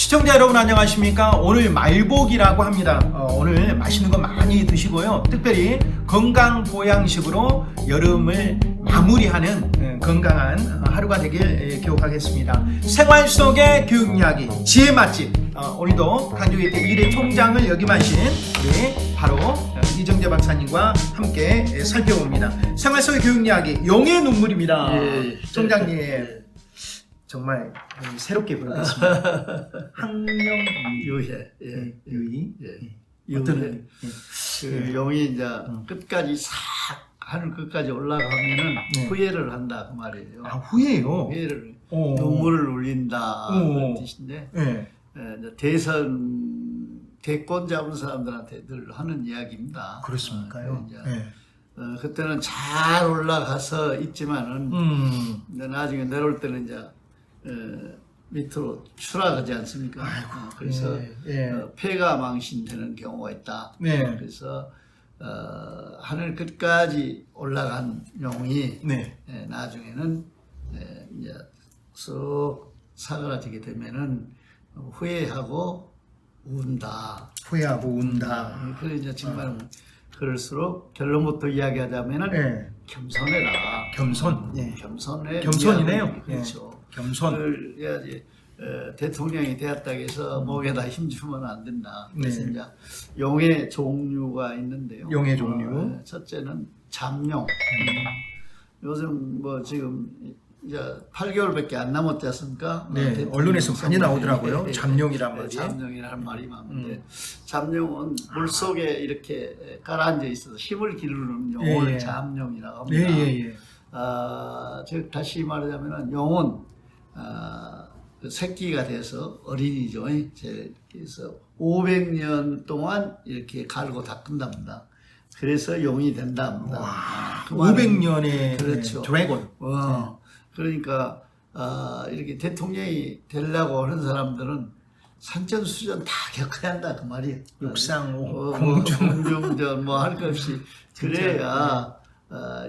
시청자 여러분 안녕하십니까? 오늘 말복이라고 합니다. 어, 오늘 맛있는 거 많이 드시고요. 특별히 건강 보양식으로 여름을 마무리하는 어, 건강한 하루가 되길 예, 기원하겠습니다. 생활 속의 교육 이야기 지혜 맛집 어, 오늘도 강조의 일의 총장을 역임하신 우리 바로 어, 이정재 박사님과 함께 예, 살펴봅니다. 생활 속의 교육 이야기 용의 눈물입니다. 예, 예. 총장님. 예. 정말 음, 새롭게 부르겠습니다. 항명 유해. 예. 예, 유이 예. 어떤 유해. 의미? 그 용이 이제 음. 끝까지 싹 하늘 끝까지 올라가면은 네. 후회를 한다 그 말이에요. 아 후회요. 후회를 어. 눈물을 흘린다 어. 그런 뜻인데 예. 예, 대선 대권 잡은 사람들한테 늘 하는 이야기입니다. 그렇습니까요? 어, 예. 어, 그때는 잘 올라가서 있지만은 음. 나중에 내려올 때는 이제 어, 밑으로 추락하지 않습니까? 어, 그래서 예, 예. 어, 폐가 망신되는 경우가 있다. 네. 그래서 어, 하늘 끝까지 올라간 용이 네. 예, 나중에는 예, 이제 쑥 사그라지게 되면은 후회하고 운다. 후회하고 운다. 예, 그래 이제 정말 그럴수록 결론부터 이야기하자면은 예. 겸손해라. 겸손. 예. 겸손해. 겸손이네요. 그렇죠. 겸 손. 그걸 해야지 어, 대통령이 되었다고 해서 목에다 힘주면 안 된다. 그래서 네. 이제 용의 종류가 있는데요. 용의 종류. 어, 첫째는 잠용. 요즘 뭐 지금 이제 8개월밖에 안 남았지 않습니까? 네, 어, 대통령 언론에서 많이. 나오더라고요. 예, 잠룡이란 예, 말이. 음. 잠룡이라는 말이 많은데 잠룡은 물 속에 이렇게 가라앉아 있어서 힘을 기르는 용을 예, 예. 잠룡이라고 예, 합니다. 예, 예. 아, 즉 다시 말하자면은 용은 새끼가 돼서 어린이죠. 제- 그래서 500년 동안 이렇게 갈고 닦는답니다. 그래서 용이 된답니다. 아, 그 말은 500년의 그렇죠. 드래곤. 어, 그러니까 아, 이렇게 대통령이 되려고 하는 사람들은 산전수전 다 겪어야 한다 그 말이에요. 육상, 어, 뭐, 공중. 공중전 뭐 할 것 없이 그래야 아,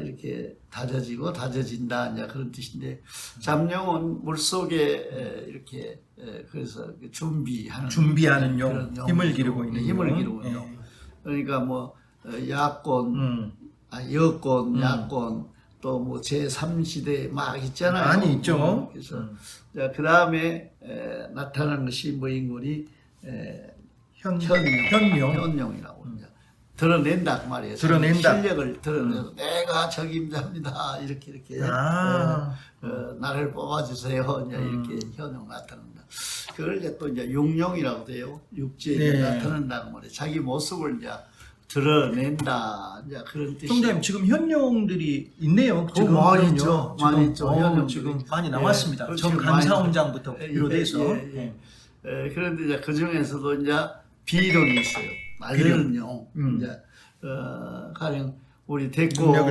이렇게 다져지고 다져진다 이제 그런 뜻인데 잠룡은 물 속에 에, 이렇게 에, 그래서 그 준비하는 준비하는 용, 용, 힘을 기르고 있는 힘을 용. 기르고 있는 예. 용. 그러니까 뭐 어, 야권, 음. 아, 여권, 음. 야권 또 뭐 제3시대 막 있잖아요. 많이 있죠. 어, 그래서 음. 그 다음에 나타나는 것이 뭐 인물이 에, 현, 현용, 현용. 현용이라고 이제 드러낸다 그 말이에요. 드러낸다. 음. 실력을 드러내서 내가 적임자입니다. 이렇게 이렇게 아. 어, 어, 나를 뽑아주세요. 이제 음. 이렇게 현용 나타난다. 그걸 이제 또 이제 용용이라고 돼요. 육지에 네. 나타난다고 말이에요. 자기 모습을 이제 드러낸다. 이제 그런 뜻이. 총장님 지금 현룡들이 있네요. 지금 많이. 있죠. 지금, 많이 있죠. 어, 현룡들이. 지금 많이 예, 나왔습니다. 그렇죠. 전 감사원장부터 예, 비롯해서 예, 예, 예. 에, 그런데 이제 그 중에서도 이제 비룡이 있어요. 말르는요. 음. 이제 어, 가령 우리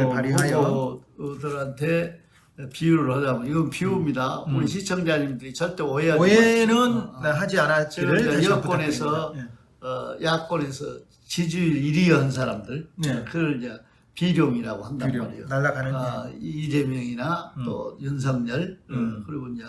발휘하여. 후보들한테 비유를 하자면 이건 비유입니다. 음. 우리 시청자님들이 절대 오해하지 오해는 마시고. 어, 어. 하지 이제 한번 여권에서 부탁드립니다. 어, 야권에서 지지율 1위 한 사람들 네. 그걸 이제 비룡이라고 한단 비룡, 말이에요. 날아가는 아, 이재명이나 음. 또 윤석열 어, 음. 그리고 이제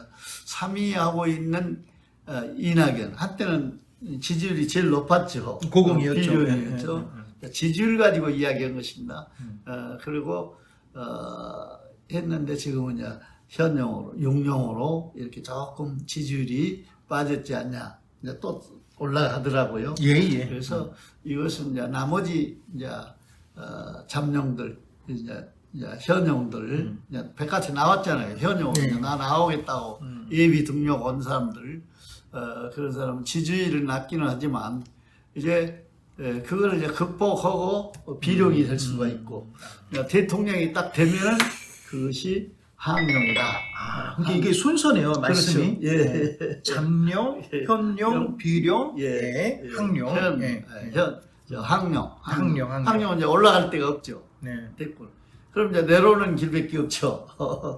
3위 하고 있는 어, 이낙연 한때는 지지율이 제일 높았죠. 고공이었죠. 비룡이었죠. 예, 예, 지지율 가지고 이야기한 것입니다. 음. 어, 그리고 어, 했는데 지금은 이제 현용으로 용용으로 이렇게 조금 지지율이 빠졌지 않냐. 이제 또 올라가더라고요. 예, 예. 그래서 이것은 이제 나머지 이제 어, 잠룡들 이제, 현용들 이제 백같이 나왔잖아요. 현용 음. 네. 이제 나 나오겠다고 음. 예비 등록 온 사람들 어, 그런 사람은 지지율을 낮기는 하지만 이제 예, 그거를 이제 극복하고 비룡이 될 수가 있고 그러니까 대통령이 딱 되면은 그것이 항룡이다. 아, 그게 이게 순서네요, 말씀이. 그렇죠. 예. 네. 잠룡, 예. 현룡, 비룡, 예, 예, 예. 항룡. 현, 예. 예, 현, 저 항룡, 항룡, 항룡. 항룡은 이제 올라갈 데가 없죠. 네. 됐군. 그럼 이제 내려오는 길밖에 없죠.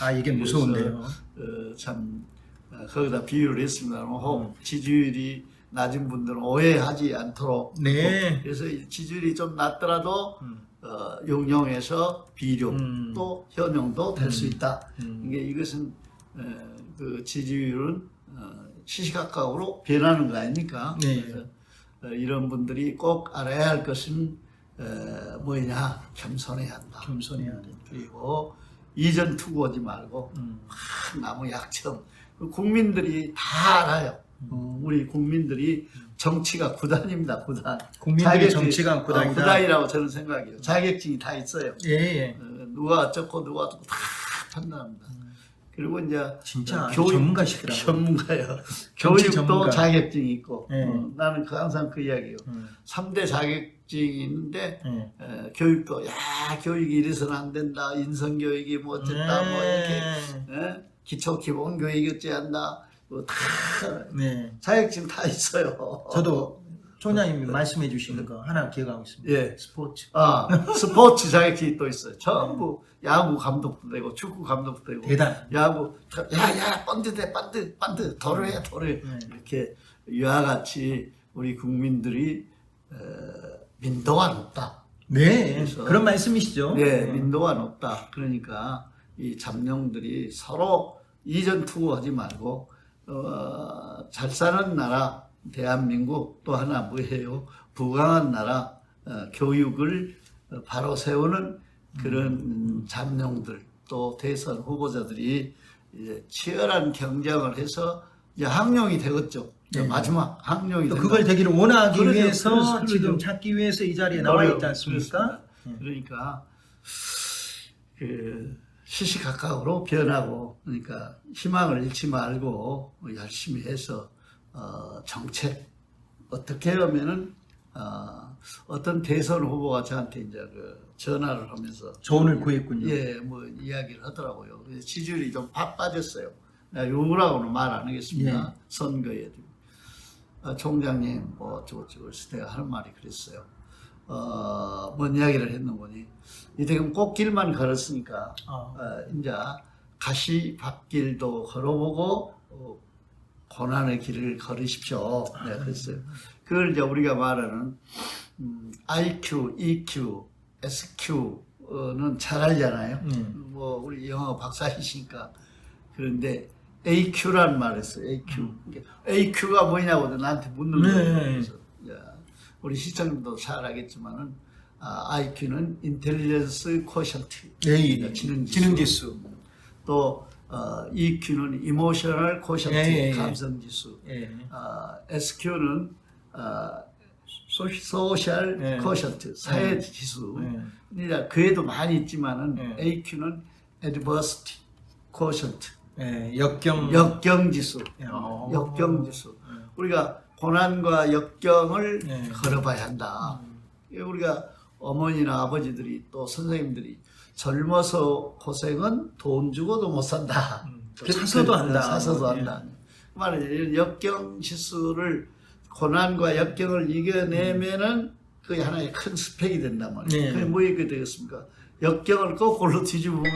아, 이게 무서운데요. 어, 참 어, 거기다 비유를 했습니다. 음. 혹 지지율이 낮은 분들은 오해하지 않도록. 네. 그래서 이 지지율이 좀 낮더라도 음. 어, 용용에서 비룡 음. 또 현용도 될수 있다. 음. 이게 이것은 어, 그 지지율은 어, 시시각각으로 변하는 거 아닙니까? 네. 그래서 어, 이런 분들이 꼭 알아야 할 것은 어, 뭐냐 겸손해야 한다. 겸손해야 된다. 그리고 이전 투구하지 말고 음. 큰 나무 약점. 그 국민들이 다 알아요. 어, 우리 국민들이 정치가 구단입니다. 구단. 국민들의 자격증- 정치가 어, 구단이다. 구단이라고 저는 생각해요. 자격증이 다 있어요. 예, 예. 어, 누가 어쩌고 누가 어쩌고 다 판단합니다. 그리고 이제 진짜 어, 전문가시더라고요. 전문가요. 정치 교육도 전문가. 자격증이 있고 네. 어, 나는 그 항상 그 이야기예요. 음. 3대 자격증이 있는데 예. 어, 교육도 야 교육이 이래서는 안 된다. 인성 교육이 뭐 어쨌다 뭐 이렇게 네. 어? 기초 기본 교육 어찌한다. 뭐다 네. 자격증 다 있어요. 저도 총장님이 말씀해 주시는 거 하나 기억하고 있습니다. 예. 스포츠. 아 스포츠 자격증이 또 있어요. 전부 야구 감독도 되고 축구 감독도 되고 대단. 야구 야야 번드 대 번드 번드 도르해 도르 네. 이렇게 이와 같이 우리 국민들이 어, 민도가 높다. 네. 그런 말씀이시죠? 네, 민도가 높다. 그러니까 이 잠룡들이 서로 이전 투구하지 말고 어, 잘 사는 나라 대한민국 또 하나 뭐예요? 부강한 나라 어, 교육을 어, 바로 세우는 그런 음, 잠룡들 또 대선 후보자들이 이제 치열한 경쟁을 해서 이제 항룡이. 이제 네. 마지막 항룡이 또 된다. 그걸 되기를 원하기 그러죠. 위해서 그래서. 지금 찾기 위해서 이 자리에 나와. 있지 않습니까? 그렇습니다. 그러니까 그 시시각각으로 변하고 그러니까 희망을 잃지 말고 열심히 해서 어, 정책 어떻게 하면은 어, 어떤 대선 후보가 저한테 이제 그 전화를 하면서 조언을 구했군요. 예, 뭐 이야기를 하더라고요. 그래서 지지율이 좀팍 빠졌어요. 내가 요구라고는 말 안 하겠습니다. 예. 선거에. 어, 총장님, 뭐, 저저저 그래서 내가 하는 말이 그랬어요. 어, 뭔 이야기를 했는 거니. 이대금 꽃길만 걸었으니까, 아. 어, 이제 가시밭길도 걸어보고, 어, 고난의 길을 걸으십시오. 내가 그랬어요. 그걸 이제 우리가 말하는, 음, IQ, EQ, SQ는 잘 알잖아요. 음. 뭐 우리 영어 박사이시니까 그런데 AQ란 말을 했어요. AQ. AQ가 뭐냐고 나한테 묻는 음. 네. 거예요. 그래서 야, 우리 시청님도 잘 알겠지만은 아, IQ는 인텔리전스 코션트. 예, 지능 지능 지수. 또 어, EQ는 이모셔널 코션트. 예, 예, 예. 감성 지수. 예. 아, SQ는 아, 소셜 예. 코션트. 사회 예. 지수. 예. 그러니까 그에도 많이 있지만은 예. AQ는 adversity, 예. 역경. 역경 지수, 어. 역경 지수. 우리가 고난과 역경을 예. 걸어봐야 한다. 우리가 어머니나 아버지들이 또 선생님들이 젊어서 고생은 돈 주고도 못 산다. 음, 또 사서도 한다. 사서도 예. 한다. 그 말은 이런 역경 지수를 고난과 역경을 이겨내면은 그게 하나의 큰 스펙이 된단 말이에요. 네. 그게 뭐가 되겠습니까? 역경을 거꾸로 뒤집으면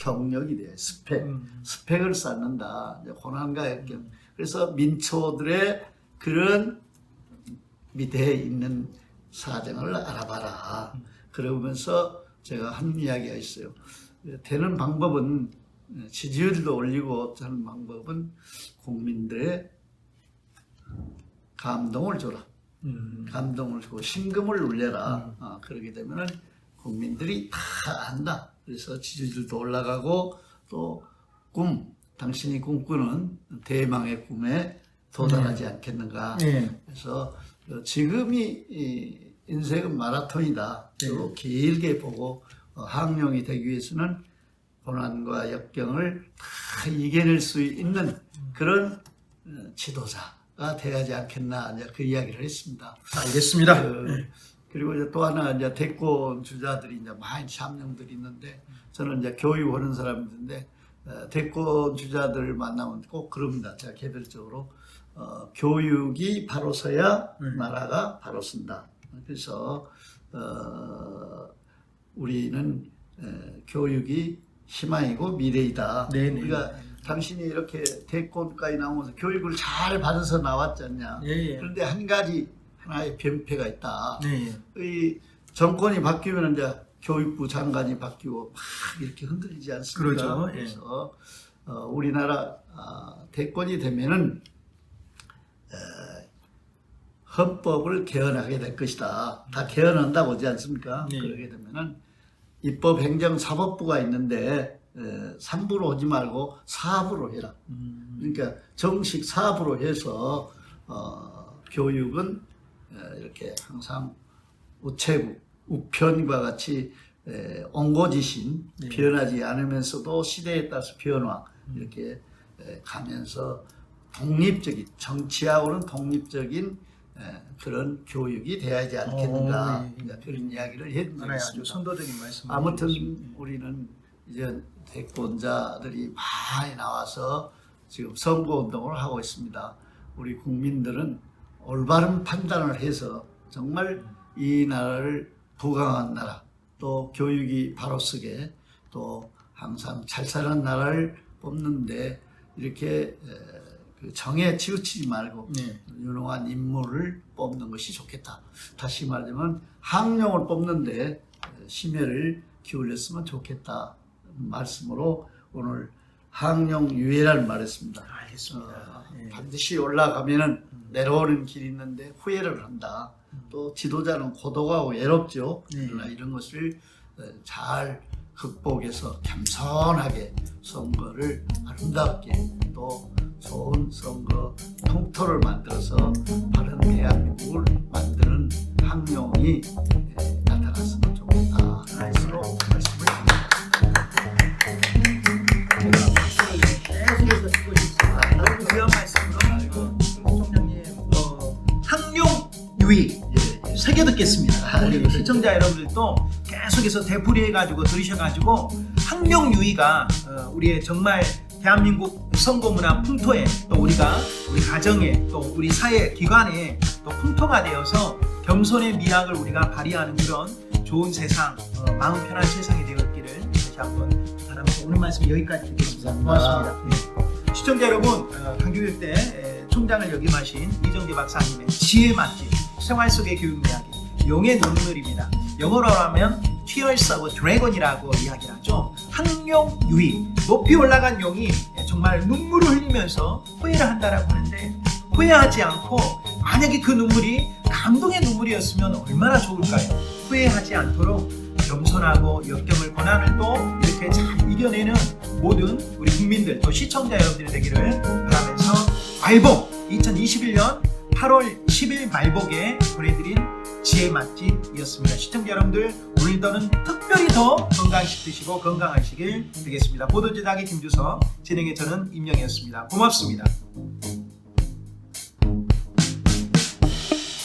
경력이 돼. 스펙. 음. 스펙을 쌓는다. 이제 고난과 역경. 그래서 민초들의 그런 밑에 있는 사정을 알아봐라. 그러면서 제가 한 이야기가 있어요. 되는 방법은 지지율도 올리고 하는 방법은 국민들의 감동을 줘라. 음. 감동을 주고 심금을 울려라. 아, 그러게 되면은 국민들이 다 안다. 그래서 지지율도 올라가고 또 꿈, 당신이 꿈꾸는 대망의 꿈에 도달하지 않겠는가. 예. 그래서 어, 지금이 이 인생은 마라톤이다. 또 길게 보고 어, 항룡이 되기 위해서는 고난과 역경을 다 이겨낼 수 있는 그런 어, 지도자가 되어야지 않겠나 이제 그 이야기를 했습니다. 알겠습니다. 그, 그리고 이제 또 하나 이제 대권 주자들이 이제 많이 참령들이 있는데 저는 이제 교육하는 사람인데 어, 대권 주자들을 만나면 꼭 그럽니다. 제가 개별적으로 어, 교육이 바로 서야 음. 나라가 바로 쓴다. 그래서 어, 우리는 에, 교육이 희망이고 미래이다. 네네. 우리가 당신이 이렇게 대권까지 나오면서 교육을 잘 받아서 나왔지 않냐. 예, 예. 그런데 한 가지 하나의 변폐가 있다. 네. 이 정권이 바뀌면 이제 교육부 장관이 바뀌고 막 이렇게 흔들리지 않습니까? 그러죠. 예. 그래서 어, 우리나라 아, 대권이 되면은 헌법을 개헌하게 될 것이다. 다 개헌한다고 하지 않습니까? 네. 그러게 되면은 입법 행정 사법부가 있는데 에, 3부로 하지 말고 4부로 해라. 음, 그러니까 정식 사부로 해서 어, 교육은 에, 이렇게 항상 우체국, 우편과 같이 에, 옹고지신 네. 변하지 않으면서도 시대에 따라서 변화 이렇게 에, 가면서 독립적인 정치하고는 독립적인 에, 그런 교육이 돼야지 않겠는가 어, 네. 이제 그런 이야기를 하나의 아주. 선도적인 말씀. 아무튼 우리는 이제 대권자들이 많이 나와서 지금 선거 운동을 하고 있습니다. 우리 국민들은 올바른 판단을 해서 정말 이 나라를 부강한 나라, 또 교육이 바로 서게, 또 항상 잘 사는 나라를 뽑는데 이렇게 에, 그 정에 치우치지 말고 네. 유능한 인물을 뽑는 것이 좋겠다. 다시 말하자면 학령을 뽑는데 심혈을 기울였으면 좋겠다 말씀으로 오늘 학령 유예를 말했습니다. 알겠습니다. 어, 예. 반드시 올라가면은 내려오는 길이 있는데 후회를 한다. 또 지도자는 고도가 외롭죠. 네. 그러나 이런 것을 어, 잘 극복해서 겸손하게 선거를 아름답게 또 좋은 선거 통토를 만들어서 바른 대한민국을 만드는 학령이 에, 나타났으면 좋겠다. 말씀으로 말씀을 제가 박수를 계속해서 듣고 싶습니다. 너무 귀한 말씀으로 총장님 어, 유의 예, 예. 새겨 듣겠습니다. 우리 예. 시청자 여러분들도 계속해서 되풀이해가지고 들으셔가지고 학령 유의가 어, 우리의 정말 대한민국 선거 문화 풍토에 또 우리가 우리 가정에 또 우리 사회 기관에 또 풍토가 되어서 겸손의 미학을 우리가 발휘하는 그런 좋은 세상, 어, 마음 편한 세상이 되었기를 다시 한번 바라면서 오늘 말씀 여기까지. 감사합니다. 고맙습니다. 네. 시청자 여러분, 어, 강교육대 에, 총장을 역임하신 이정재 박사님의 지혜 맛집 생활 속의 교육 이야기 용의 눈물입니다. 영어로 하면 of Dragon이라고 이야기를 하죠. 항용 유의 높이 올라간 용이 정말 눈물을 흘리면서 후회를 한다라고 하는데 후회하지 않고 만약에 그 눈물이 감동의 눈물이었으면 얼마나 좋을까요? 후회하지 않도록 겸손하고 역경을 고난을 또 이렇게 잘 이겨내는 모든 우리 국민들 또 시청자 여러분들이 되기를 바라면서 말복 2021년 8월 10일 말복에 보내드린 지혜 맛집이었습니다. 시청자 여러분들 오늘도는 특별히 더 건강식 드시고 건강하시길 빌겠습니다. 보도제작의 김주석 진행의 저는 임영이었습니다. 고맙습니다.